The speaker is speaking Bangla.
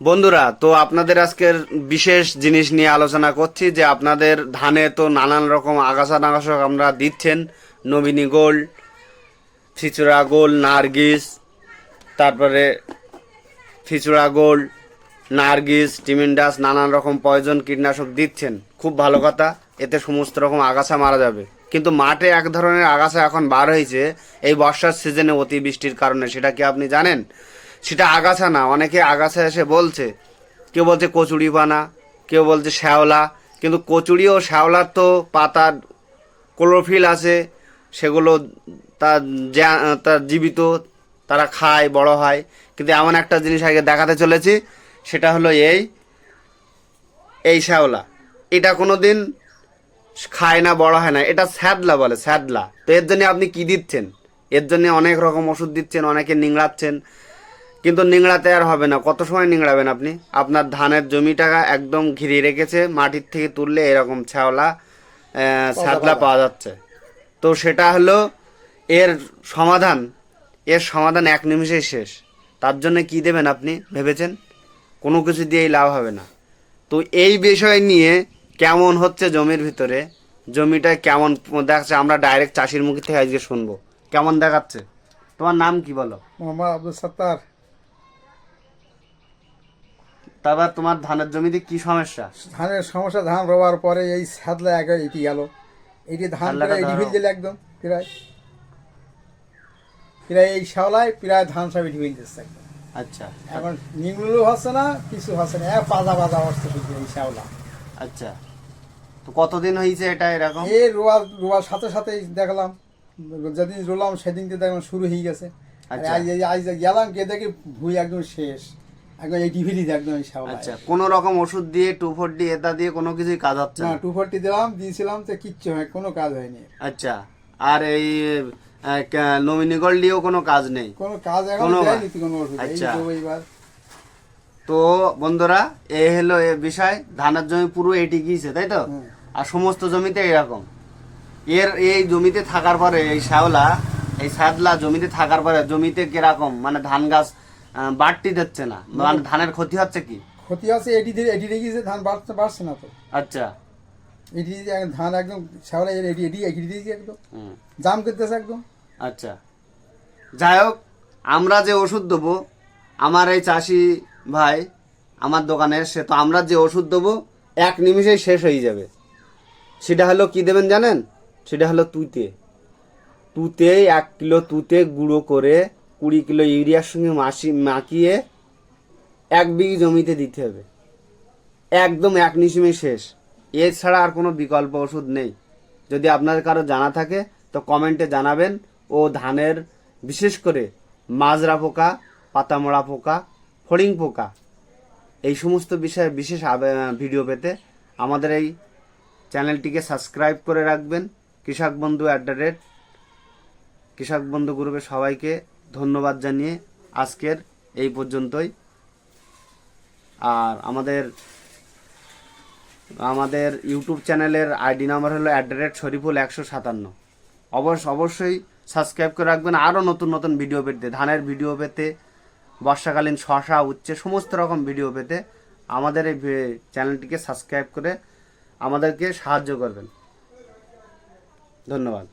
বন্ধুরা, তো আপনাদের আজকের বিশেষ জিনিস নিয়ে আলোচনা করছি যে আপনাদের ধানে তো নানান রকম আগাছা নাগাছা আমরা দিচ্ছেন। নবিনী গোল্ড ছিচুড়া গোল্ড নার্গিস, তারপরে ছিচুড়া গোল্ড নার্গিস টিমিন্ডাস নানান রকম পয়জন কীটনাশক দিচ্ছেন। খুব ভালো কথা, এতে সমস্ত রকম আগাছা মারা যাবে। কিন্তু মাঠে এক ধরনের আগাছা এখন বার হয়েছে, এই বর্ষার সিজনে অতিবৃষ্টির কারণে, সেটা কি আপনি জানেন? সেটা আগাছা না, অনেকে আগাছা এসে বলছে। কেউ বলছে কচুরি পানা কেউ বলছে শ্যাওলা, কিন্তু কচুরি ও শ্যাওলার তো পাতার ক্লোরোফিল আছে, সেগুলো তার তার জীবিত, তারা খায়, বড় হয়। কিন্তু এমন একটা জিনিস আগে দেখাতে চলেছি, সেটা হলো এই এই শ্যাওলা। এটা কোনো দিন খায় না, বড় হয় না। এটা স্যাদলা বলে, স্যাদলা। তো এর জন্য আপনি কি দিচ্ছেন? এর জন্য অনেক রকম ওষুধ দিচ্ছেন, অনেকে নিংড়াচ্ছেন। কিন্তু নিংড়াতে আর হবে না। কত সময় নিংড়াবেন আপনি? আপনার ধানের জমিটা একদম ঘিরে রেখেছে, মাটির থেকে তুললে এরকম ছাওলা ছাদলা পাওয়া যাচ্ছে। তো সেটা হলো এর সমাধান এর সমাধান এক নিমিষেই শেষ। তার জন্য কি দেবেন আপনি ভেবেছেন? কোনো কিছু দিয়েই লাভ হবে না। তো এই বিষয় নিয়ে কেমন হচ্ছে জমির ভিতরে? জমিটা কেমন দেখাচ্ছে? আমরা ডাইরেক্ট চাষির মুখ থেকে আজকে শুনব। কেমন দেখাচ্ছে? তোমার নাম কি বলো? মোহাম্মদ আব্দুল সত্তার। তারপর তোমার ধানের জমিতে কি সমস্যা? ধানের সমস্যা ধান রোয়ার পরে এই সাদলা এক এটি গেল। এটি ধান প্রায় এটি ফেল দিল একদম প্রায়। প্রায় এই শাওলায় প্রায় ধান সব এটি ফেল দিচ্ছে একদম। আচ্ছা। এখন নিংলুলু হচ্ছে না কিছু হচ্ছে না। এক পাজা পাজা হচ্ছে শুধু এই শাওলা আচ্ছা। তো কতদিন হয়েছে এটা এরকম? এই রোয়া রোয়ার সাথে সাথে দেখলাম যেদিন রোলাম সেদিনকে দেখলাম শুরু হয়ে গেছে। আচ্ছা। আজ আজ গেলাম কে দেখি ভুই একদম শেষ। একদম এই টিভিলি একদম শাওলা আচ্ছা কোন রকম ওষুধ দিয়ে টু ফোর ডি এটা দিয়ে কোনো কিছুই কাজ হচ্ছে না না? টু ফোরটি দিলাম দিয়েছিলাম তো কিচ্ছু হয় কোনো কাজ হয়নি। আচ্ছা আর এই দিয়েও কোনো কাজ নেই? কোনো কাজ এখন কোনো দেয়নি কোনো ওষুধ এই আচ্ছা। দেবো এইবার তো বন্ধুরা এই হলো এ বিষয় ধানের জমি পুরো এটি গিয়েছে তাই তো। আর সমস্ত জমিতে এরকম। এর এই জমিতে থাকার পরে এই শ্যাওলা এই সাদলা জমিতে থাকার পরে জমিতে কীরকম মানে ধান গাছ বাড়তি দিচ্ছে না। মানে ধানের ক্ষতি হচ্ছে কি? ক্ষতি আছে এটি এটি রেখেছে ধান বাড়তে পারছে না তো। আচ্ছা। এটি ধান একদম ছাওলা এটি এটি এটি দিয়েছে একদম। জাম করতেছে একদম। আচ্ছা। যাই হোক আমরা যে ওষুধ দেবো আমার এই চাষি ভাই আমার দোকানে সে তো আমরা যে ওষুধ দেবো এক নিমিষেই শেষ হয়ে যাবে। সেটা হলো কি দেবেন জানেন? সেটা হলো তুতে। তুতে এক কিলো তুতে গুঁড়ো করে কুড়ি কিলো ইউরিয়ার সঙ্গে মাসি, মাখিয়ে এক বিঘি জমিতে দিতে হবে। একদম এক নিশিমে শেষ। এছাড়া আর কোনো বিকল্প ওষুধ নেই। যদি আপনার কারও জানা থাকে, তো কমেন্টে জানাবেন। ও ধানের, বিশেষ করে মাজরা পোকা, পাতামোড়া পোকা ফড়িং পোকা, এই সমস্ত বিষয়ে বিশেষ ভিডিও পেতে আমাদের এই চ্যানেলটিকে সাবস্ক্রাইব করে রাখবেন। কৃষক বন্ধু অ্যাট দ্য রেট। কৃষক বন্ধু গ্রুপে সবাইকে ধন্যবাদ জানিয়ে আজকের এই পর্যন্তই। আর আমাদের আমাদের ইউটিউব চ্যানেলের আইডি নাম্বার হলো অ্যাট দ্য রেট শরীফুল একশো সাতান্ন। অবশ্য অবশ্যই সাবস্ক্রাইব করে রাখবেন। আরও নতুন নতুন ভিডিও পেতে, ধানের ভিডিও পেতে, বর্ষাকালীন শশা, উচ্ছে, সমস্ত রকম ভিডিও পেতে আমাদের এই চ্যানেলটিকে সাবস্ক্রাইব করে আমাদেরকে সাহায্য করবেন। ধন্যবাদ।